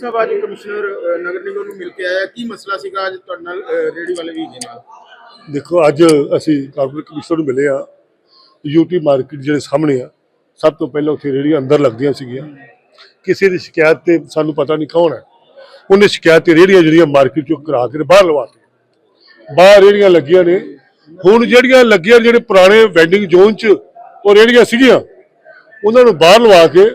ਸਾਹਿਬ ਅੱਜ ਕਮਿਸ਼ਨਰ ਨਗਰ ਨਿਗਮ ਨੂੰ ਮਿਲ ਕੇ ਆਇਆ। ਕੀ ਮਸਲਾ ਸੀਗਾ ਅੱਜ ਤੁਹਾਡੇ ਨਾਲ ਅ, ਵਾਲੇ ਵੀ ਜੀ ਨਾਲ? ਦੇਖੋ ਅੱਜ ਅਸੀਂ ਕਾਰਪੋਰੇਟ ਕਮਿਸ਼ਨਰ ਨੂੰ ਮਿਲੇ ਆ। ਯੂਟੀ ਮਾਰਕੀਟ ਜਿਹੜੇ ਸਾਹਮਣੇ ਆ ਸਭ ਤੋਂ ਪਹਿਲਾਂ ਉੱਥੇ ਰੇਹੜੀਆਂ ਅੰਦਰ ਲੱਗਦੀਆਂ ਸੀਗੀਆਂ। ਕਿਸੇ ਦੀ ਸ਼ਿਕਾਇਤ ਤੇ ਸਾਨੂੰ ਪਤਾ ਨਹੀਂ ਕੌਣ ਹੈ। ਉਹਨੇ ਸ਼ਿਕਾਇਤ ਤੇ ਰੇਹੜੀਆਂ ਜਿਹੜੀਆਂ ਮਾਰਕੀਟ ਚੋਂ ਕਰਾ ਕੇ ਬਾਹਰ ਲਵਾਤੀਆਂ ਬਾਹਰ ਰੇਹੜੀਆਂ ਲੱਗੀਆਂ ਨੇ। ਹੁਣ ਜਿਹੜੀਆਂ ਲੱਗੀਆਂ ਜਿਹੜੇ ਪੁਰਾਣੇ ਵੈਂਡਿੰਗ ਜ਼ੋਨ 'ਚ ਉਹ ਰੇਹੜੀਆਂ ਸੀਗੀਆਂ ਉਹਨਾਂ ਨੂੰ ਬਾਹਰ ਲਵਾ ਕੇ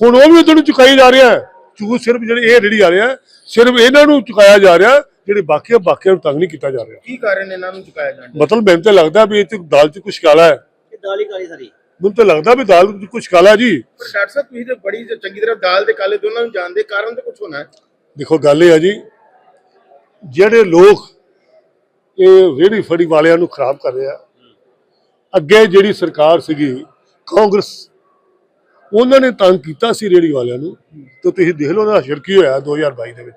ਹੁਣ ਉਹ ਵੀ ਉਧਰ ਨੂੰ ਚੁਕਾਈ ਜਾ ਰਿਹਾ ਹੈ। ਚੂਹ ਸਿਰਫ ਜਿਹੜੇ ਇਹ ਰੇਹੜੀ ਆ ਰਿਹਾ ਸਿਰਫ ਇਹਨਾਂ ਨੂੰ ਚੁਕਾਇਆ ਜਾ ਰਿਹਾ ਜਿਹੜੇ ਬਾਕੀ ਆ, ਬਾਕੀਆਂ ਨੂੰ ਤੰਗ ਨਹੀਂ ਕੀਤਾ ਜਾ ਰਿਹਾ। ਕੀ ਕਾਰਨ ਇਹਨਾਂ ਨੂੰ ਚੁਕਾਇਆ ਡਿਆ? ਮਤਲਬ ਮੈਨੂੰ ਤਾਂ ਲੱਗਦਾ ਵੀ ਇਹ ਚ ਦਾਲ 'ਚ ਕੁਛ ਕਾਲਾ ਹੈ। ਇਹ ਦਾਲ ਹੀ ਕਾਲੀ ਸਾਰੀ। ਮੈਨੂੰ ਤਾਂ ਲੱਗਦਾ ਵੀ ਦਾਲ 'ਚ ਕੁਛ ਕਾਲਾ ਜੀ। ਪਰ ਡਾਕਟਰ ਸਾਹਿਬ ਤੁਸੀਂ ਤੇ ਬੜੀ ਚੰਗੀ ਤਰ੍ਹਾਂ ਦਾਲ ਤੇ ਕਾਲੇ ਦੋਨਾਂ ਨੂੰ ਜਾਣਦੇ ਕਾਰਨ ਤੇ ਕੁਝ ਹੋਣਾ ਹੈ। ਦੇਖੋ ਗੱਲ ਇਹ ਆ ਜੀ ਜਿਹੜੇ ਲੋਕ ਇਹ ਰੇੜੀ ਫੜੀ ਵਾਲਿਆਂ ਨੂੰ ਖਰਾਬ ਕਰ ਰਿਹਾ ਅੱਗੇ ਜਿਹੜੀ ਸਰਕਾਰ ਸੀਗੀ ਕਾਂਗਰਸ ਉਹਨਾਂ ਨੇ ਤੰਗ ਕੀਤਾ ਸੀ ਰੇੜੀ ਵਾਲਿਆਂ ਨੂੰ। ਤੇ ਤੁਸੀਂ ਦੇਖ ਲਓ ਉਹਦਾ ਅਸਰ ਕੀ ਹੋਇਆ 2022 ਦੇ ਵਿੱਚ।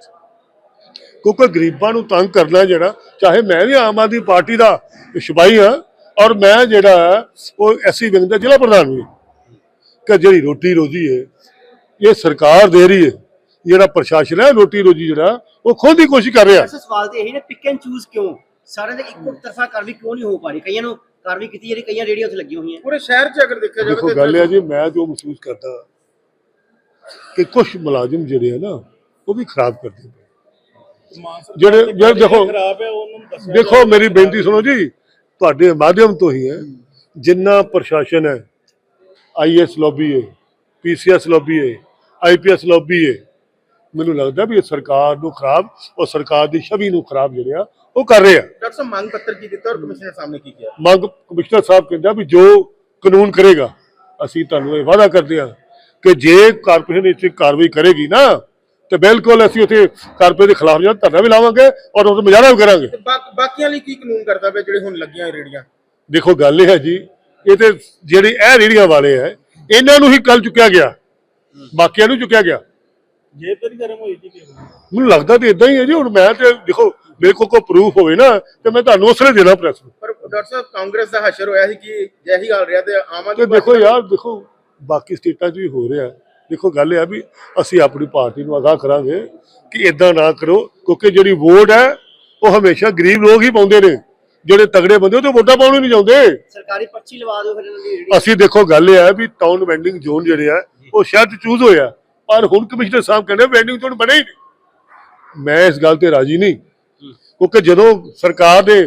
ਕਿਉਂਕਿ ਗਰੀਬਾਂ ਨੂੰ ਤੰਗ ਕਰਨਾ ਜਿਹੜਾ ਚਾਹੇ ਮੈਂ ਵੀ ਆਮ ਆਦਮੀ ਪਾਰਟੀ ਦਾ ਸਿਪਾਹੀ ਹਾਂ ਔਰ ਮੈਂ ਜਿਹੜਾ ਹੈ, ਉਹ ਐਸੀ ਵਿੰਗ ਦਾ ਜ਼ਿਲ੍ਹਾ ਪ੍ਰਧਾਨ ਵੀ ਹਾਂ। ਕਿ ਜਿਹੜੀ ਰੋਟੀ ਰੋਜੀ ਹੈ ਇਹ ਸਰਕਾਰ ਦੇ ਰਹੀ ਹੈ ਜਿਹੜਾ ਪ੍ਰਸ਼ਾਸਨ ਹੈ ਰੋਟੀ ਰੋਜੀ ਜਿਹੜਾ ਉਹ ਖੁਦ ਦੀ ਕੋਸ਼ਿਸ਼ ਕਰ ਰਿਹਾ। ਸਵਾਲ ਤੇ ਇਹੀ ਨੇ ਪਿਕ ਐਂਡ ਚੂਜ਼ ਕਿਉਂ? ਸਾਰੇ ਦੇ ਇੱਕੋ ਤਰਫਾ ਕਾਰਵਾਈ ਕਿਉਂ ਨਹੀਂ ਹੋ ਪਾ ਰਹੀ? ਕਈਆਂ ਨੂੰ ਕਾਰਵਾਈ ਕੀਤੀ ਜਿਹੜੀ ਕਈਆਂ ਰੇੜੀਆਂ ਉੱਥੇ ਲੱਗੀਆਂ ਹੋਈਆਂ। ਪੂਰੇ ਸ਼ਹਿਰ 'ਚ ਅਗਰ ਦੇਖਿਆ ਜਾਵੇ ਦੇਖੋ ਤਾਂ ਗੱਲ ਆ ਜੀ ਮੈਂ ਜੋ ਮਹਿਸੂਸ ਕਰਦਾ ਕਿ ਕੁਝ ਮੁਲਾਜ਼ਮ ਜਿਹੜੇ ਆ ਨਾ ਉਹ ਵੀ ਖਰਾਬ ਕਰਦੇ ਪਏ ਜਿਹੜੇ ਜਿਹੜੇ ਦੇਖੋ ਦੇਖੋ ਮੇਰੀ ਬੇਨਤੀ ਸੁਣੋ ਜੀ ਤੁਹਾਡੇ ਮਾਧਿਅਮ ਤੋਂ ਹੀ ਹੈ। ਜਿੰਨਾ ਪ੍ਰਸ਼ਾਸਨ ਹੈ ਆਈਐਸ ਲੌਬੀ ਹੈ ਪੀਸੀਐਸ ਲੌਬੀ ਹੈ ਆਈਪੀਐਸ ਲੌਬੀ ਹੈ ਮੈਨੂੰ ਲੱਗਦਾ ਵੀ ਇਹ ਸਰਕਾਰ ਨੂੰ ਖਰਾਬ ਔਰ ਸਰਕਾਰ ਦੀ ਛਵੀ ਨੂੰ ਖਰਾਬ ਜਿਹੜੇ ਆ ਉਹ ਕਰ ਰਹੇ ਆ। ਡਾਕਟਰ ਸਾਹਿਬ ਮੰਗ ਪੱਤਰ ਕੀ ਦਿੱਤਾ ਔਰ ਕਮਿਸ਼ਨਰ ਸਾਹਮਣੇ ਕੀ ਕਿਹਾ? ਮੰਗ ਕਮਿਸ਼ਨਰ ਸਾਹਿਬ ਕਹਿੰਦਾ ਵੀ ਜੋ ਕਾਨੂੰਨ ਕਰੇਗਾ ਅਸੀਂ ਤੁਹਾਨੂੰ ਇਹ ਵਾਅਦਾ ਕਰਦੇ ਹਾਂ। ਕਿ ਜੇ ਕਾਰਪੋਰੇਸ਼ਨ ਇਸ 'ਚ ਕਾਰਵਾਈ ਕਰੇਗੀ ਨਾ ਤੇ ਬਿਲਕੁਲ ਅਸੀਂ ਉੱਥੇ ਕਾਰਪੋਰੇਸ਼ਨ ਦੇ ਖਿਲਾਫ ਜਿਹੜਾ ਧਰਨਾ ਵੀ ਲਾਵਾਂਗੇ ਔਰ ਉਹ ਮੁਜ਼ਾਹਰਾ ਵੀ ਕਰਾਂਗੇ। ਬਾਕੀਆਂ ਲਈ ਕੀ ਕਾਨੂੰਨ ਕਰਦਾ ਪਿਆ ਜਿਹੜੇ ਹੁਣ ਲੱਗੀਆਂ ਇਹ ਰੇੜੀਆਂ? ਦੇਖੋ ਗੱਲ ਇਹ ਹੈ ਜੀ ਇਹ ਤੇ ਜਿਹੜੇ ਇਹ ਰੇੜੀਆਂ ਵਾਲੇ ਹੈ ਇਹਨਾਂ ਨੂੰ ਹੀ ਕੱਲ ਚੁੱਕਿਆ ਗਿਆ। ਬਾਕੀਆਂ ਨੂੰ ਚੁੱਕਿਆ ਗਿਆ। ਜੇਬ ਤੇ ਗਰਮ ਹੋਈ ਜੀ ਮੈਨੂੰ ਲੱਗਦਾ ਤੇ ਇਦਾਂ ਹੀ ਹੈ ਜੀ ਹੁਣ ਮੈਂ ਤੇ ਦੇਖੋ ਮੇਰੇ ਕੋਲ ਕੋਈ ਪ੍ਰੂਫ ਹੋਵੇ ਨਾ ਤੇ ਮੈਂ ਤੁਹਾਨੂੰ ਉਸਲੇ ਦੇਣਾ ਪ੍ਰੈਸ ਨੂੰ। ਪਰ ਡਾਕਟਰ ਸਾਹਿਬ ਕਾਂਗਰਸ ਦਾ ਹਸ਼ਰ ਹੋਇਆ ਸੀ ਕਿ ਜਿਹੀ ਹਾਲ ਰਿਹਾ ਤੇ ਆਮ ਆਦਮੀ ਦੇਖੋ ਯਾਰ ਦੇਖੋ ਬਾਕੀ ਸਟੇਟਾਂ 'ਚ ਵੀ ਹੋ ਰਿਹਾ। ਦੇਖੋ ਗੱਲ ਇਹ ਆ ਵੀ ਅਸੀਂ ਆਪਣੀ ਪਾਰਟੀ ਨੂੰ ਅਗਾਹ ਕਰਾਂਗੇ ਕਿ ਇਦਾਂ ਨਾ ਕਰੋ ਕਿਉਂਕਿ ਜਿਹੜੀ ਵੋਟ ਹੈ ਉਹ ਹਮੇਸ਼ਾ ਗਰੀਬ ਲੋਕ ਹੀ ਪਾਉਂਦੇ ਨੇ। ਜਿਹੜੇ ਤਗੜੇ ਬੰਦੇ ਉਹ ਤੇ ਵੋਟਾਂ ਪਾਉਣ ਨਹੀਂ ਜਾਂਦੇ। ਸਰਕਾਰੀ ਪਰਚੀ ਲਵਾ ਦਿਓ ਫਿਰ ਇਹਨਾਂ ਦੀ ਰੇੜੀ ਅਸੀਂ ਦੇਖੋ ਗੱਲ ਇਹ ਹੈ ਵੀ ਟਾਊਨ ਵੈਂਡਿੰਗ ਜ਼ੋਨ ਜਿਹੜੇ ਆ ਉਹ ਸ਼ਹਿਰ 'ਚ ਚੂਜ਼ ਹੋਇਆ ਪਰ ਹੁਣ ਕਮਿਸ਼ਨਰ ਸਾਹਿਬ ਕਹਿੰਦੇ ਵੈਂਡਿੰਗ ਜ਼ੋਨ ਬਣੇ ਹੀ ਨਹੀਂ। ਮੈਂ ਇਸ ਗੱਲ ਤੇ ਰਾਜੀ ਨਹੀਂ। ਕਿਉਂਕਿ ਜਦੋਂ ਸਰਕਾਰ ਦੇ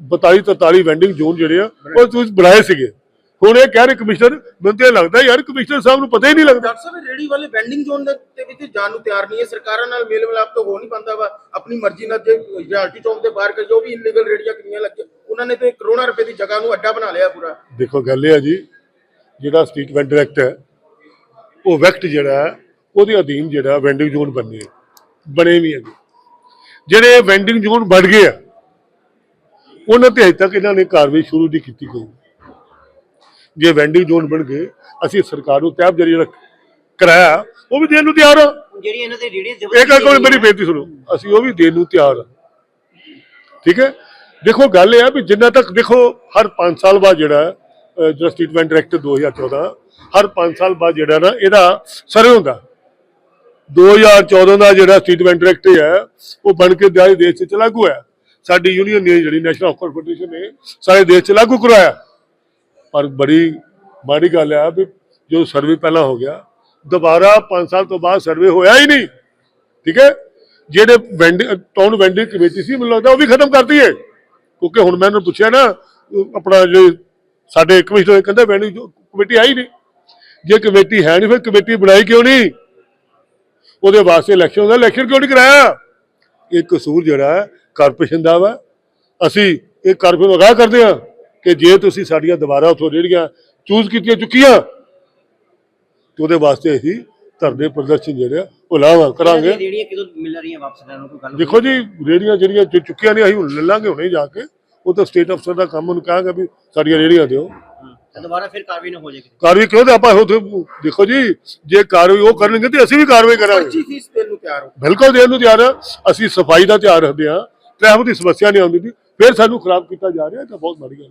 42 43 ਵੈਂਡਿੰਗ ਜ਼ੋਨ ਜਿਹੜੇ ਆ ਉਹ ਤੁਸੀਂ ਬਣਾਏ ਸੀਗੇ। ਹੁਣ ਇਹ ਕਹਿ ਰਹੇ ਕਮਿਸ਼ਨਰ ਮੈਨੂੰ ਤਾਂ ਲੱਗਦਾ ਯਾਰ ਕਮਿਸ਼ਨਰ ਸਾਹਿਬ ਨੂੰ ਪਤਾ ਹੀ ਨਹੀਂ ਲੱਗਦਾ। ਡਾਕਟਰ ਸਾਹਿਬ ਇਹ ਰੇੜੀ ਵਾਲੇ ਵੈਂਡਿੰਗ ਜ਼ੋਨ ਦੇ ਤੇ ਵਿੱਚ ਜਾਣ ਨੂੰ ਤਿਆਰ ਨਹੀਂ ਹੈ। ਸਰਕਾਰਾਂ ਨਾਲ ਮੇਲ ਮਿਲਾਪ ਤਾਂ ਹੋ ਨਹੀਂ ਪਾਉਂਦਾ ਵਾ। ਆਪਣੀ ਮਰਜ਼ੀ ਨਾਲ ਜੇ ਰਿਆਲਟੀ ਚੌਂਕ ਦੇ ਬਾਹਰ ਕਰ ਜੋ ਵੀ ਇਲੀਗਲ ਰੇੜੀਆਂ ਕਿੰਨੀਆਂ ਲੱਗੀਆਂ ਉਹਨਾਂ ਨੇ ਤੇ ਕਰੋੜਾਂ ਰੁਪਏ ਦੀ ਜਗ੍ਹਾ ਨੂੰ ਅੱਡਾ ਬਣਾ ਲਿਆ ਪੂਰਾ। ਦੇਖੋ ਗੱਲ ਇਹ ਹੈ ਜੀ ਜਿਹੜਾ ਸਟਰੀਟ ਵੈਂਡਰ ਐਕਟ ਹੈ ਉਹ ਵੈਕਟ ਜਿਹੜਾ ਹੈ ਉਹਦੇ ਅਧੀਨ ਜਿਹੜਾ ਵੈਂਡਿੰਗ ਜ਼ੋਨ ਬਣਨੇ ਹੈ ਬਣੇ ਵੀ ਹੈਗੇ। ਜਿਹੜੇ ਵੈਂਡਿੰਗ ਜ਼ੋਨ ਬਣ ਗਏ ਆ ਉਹਨਾਂ ਤੇ ਅਜੇ ਤੱਕ ਇਹਨਾਂ ਨੇ ਕਾਰਵਾਈ ਸ਼ੁਰੂ ਨਹੀਂ ਕੀਤੀ ਕੋਈ। ਜੇ ਵੈਂਡਿੰਗ ਜ਼ੋਨ ਬਣ ਗਏ ਅਸੀਂ ਸਰਕਾਰ ਨੂੰ ਤੈਬ ਜਰੀ ਰੱਖ ਕਰਾਇਆ ਉਹ ਵੀ ਦੇਣ ਨੂੰ ਤਿਆਰ ਆ। ਜਿਹੜੀ ਇਹਨਾਂ ਦੀ ਰੇੜੀਆਂ ਇੱਕ ਇੱਕ ਮਿੰਟ ਮੇਰੀ ਬੇਨਤੀ ਸੁਣੋ ਅਸੀਂ ਉਹ ਵੀ ਦੇਣ ਨੂੰ ਤਿਆਰ ਹਾਂ ਠੀਕ ਹੈ? ਦੇਖੋ ਗੱਲ ਇਹ ਆ ਵੀ ਜਿੰਨਾ ਤੱਕ ਦੇਖੋ ਹਰ 5 ਸਾਲ ਬਾਅਦ ਜਿਹੜਾ ਜਿਹੜਾ ਸਟੇਟਮੈਂਟ ਐਕਟ 2014 ਹਰ 5 ਸਾਲ ਬਾਅਦ ਜਿਹੜਾ ਨਾ ਇਹਦਾ ਸਰਵੇ ਹੁੰਦਾ। 2014 ਦਾ ਜਿਹੜਾ ਸਟੇਟਮੈਂਟ ਐਕਟ ਹੈ ਉਹ ਬਣ ਕੇ ਦੇਸ਼ 'ਚ ਲਾਗੂ ਹੈ ਸਾਡੀ ਯੂਨੀਅਨ ਨੇ ਜਿਹੜੀ ਨੈਸ਼ਨਲ ਹਾਕੀ ਫੈਡਰੇਸ਼ਨ ਨੇ ਸਾਰੇ ਦੇਸ਼ 'ਚ ਲਾਗੂ ਕਰਵਾਇਆ ਪਰ ਬੜੀ ਮਾੜੀ ਗੱਲ ਆ ਵੀ ਜੋ ਸਰਵੇ ਪਹਿਲਾਂ ਹੋ ਗਿਆ, ਦੁਬਾਰਾ 5 ਸਾਲ ਤੋਂ ਬਾਅਦ ਸਰਵੇ ਹੋਇਆ ਹੀ ਨਹੀਂ। ਠੀਕ ਹੈ? ਜਿਹੜੇ ਵੈਂਡਿੰਗ ਟਾਊਨ ਵੈਂਡਿੰਗ ਕਮੇਟੀ ਸੀ, ਮੈਨੂੰ ਲੱਗਦਾ ਉਹ ਵੀ ਖਤਮ ਕਰਤੀ ਹੈ ਕਿਉਂਕਿ ਹੁਣ ਮੈਂ ਉਹਨੂੰ ਪੁੱਛਿਆ ਨਾ, ਆਪਣਾ ਜੇ ਸਾਡੇ ਕਮਿਸ਼ਨਰ ਕਹਿੰਦਾ ਵੈਂਡਿੰਗ ਕਮੇਟੀ ਆਈ ਨਹੀਂ। ਜੇ ਕਮੇਟੀ ਹੈ ਨਹੀਂ, ਫਿਰ ਕਮੇਟੀ ਬਣਾਈ ਕਿਉਂ ਨਹੀਂ? ਉਹਦੇ ਵਾਸਤੇ ਇਲੈਕਸ਼ਨ ਹੁੰਦਾ ਇਲੈਕਸ਼ਨ ਕਿਉਂ ਨਹੀਂ ਕਰਾਇਆ? ਇਹ ਕਸੂਰ ਜਿਹੜਾ ਕਾਰਪੋਰੇਸ਼ਨ ਦਾ ਵਾ। ਅਸੀਂ ਇਹ ਕਾਰਪੋਰੇਸ਼ਨ ਨੂੰ ਅਗਾਹ ਕਰਦੇ ਹਾਂ। ਕਿ ਜੇ ਤੁਸੀਂ ਸਾਡੀਆਂ ਦੁਬਾਰਾ ਉਥੋਂ ਜਿਹੜੀਆਂ ਚੂਜ਼ ਕੀਤੀਆਂ ਚੁੱਕੀਆਂ ਤੇ ਉਹਦੇ ਵਾਸਤੇ ਅਸੀਂ ਧਰਨੇ ਪ੍ਰਦਰਸ਼ਨ ਜਿਹੜੇ ਉਹ ਲਾਵਾਂ ਕਰਾਂਗੇ। ਰੇੜੀਆਂ ਕਿਦੋਂ ਮਿਲ ਰਹੀਆਂ ਵਾਪਸ ਇਹਨਾਂ ਨੂੰ? ਕੋਈ ਗੱਲ ਦੇਖੋ ਜੀ ਰੇੜੀਆਂ ਜਿਹੜੀਆਂ ਚੁੱਕੀਆਂ ਨੇ ਅਸੀਂ ਹੁਣ ਲੈ ਲਾਂਗੇ ਹੁਣੇ ਜਾ ਕੇ। ਉਹ ਤਾਂ ਸਟੇਟ ਅਫਸਰ ਦਾ ਕੰਮ ਉਹਨੂੰ ਕਹਾਂਗਾ ਵੀ ਸਾਡੀਆਂ ਰੇੜੀਆਂ ਦਿਓ। ਦੁਬਾਰਾ ਫਿਰ ਕਾਰਵਾਈ ਨਾ ਹੋ ਜਾਏਗੀ ਕਾਰਵਾਈ ਕਿਉਂ ਤੇ ਆਪਾਂ ਉੱਥੇ ਦੇਖੋ ਜੀ ਜੇ ਕਾਰਵਾਈ ਉਹ ਕਰਨਗੇ ਤੇ ਅਸੀਂ ਵੀ ਕਾਰਵਾਈ ਕਰਾਂਗੇ। ਪਰਚੀ ਫੀਸ ਦੇਣ ਨੂੰ ਤਿਆਰ ਹੋ। ਬਿਲਕੁਲ ਦੇਣ ਨੂੰ ਤਿਆਰ ਆ। ਅਸੀਂ ਸਫ਼ਾਈ ਦਾ ਧਿਆਨ ਰੱਖਦੇ ਆ ਟ੍ਰੈਫਿਕ ਦੀ ਸਮੱਸਿਆ ਨਹੀਂ ਆਉਂਦੀ ਫਿਰ ਸਾਨੂੰ ਖਰਾਬ ਕੀਤਾ ਜਾ ਰਿਹਾ ਇਹ ਤਾਂ ਬਹੁਤ ਮਾੜੀ ਗੱਲ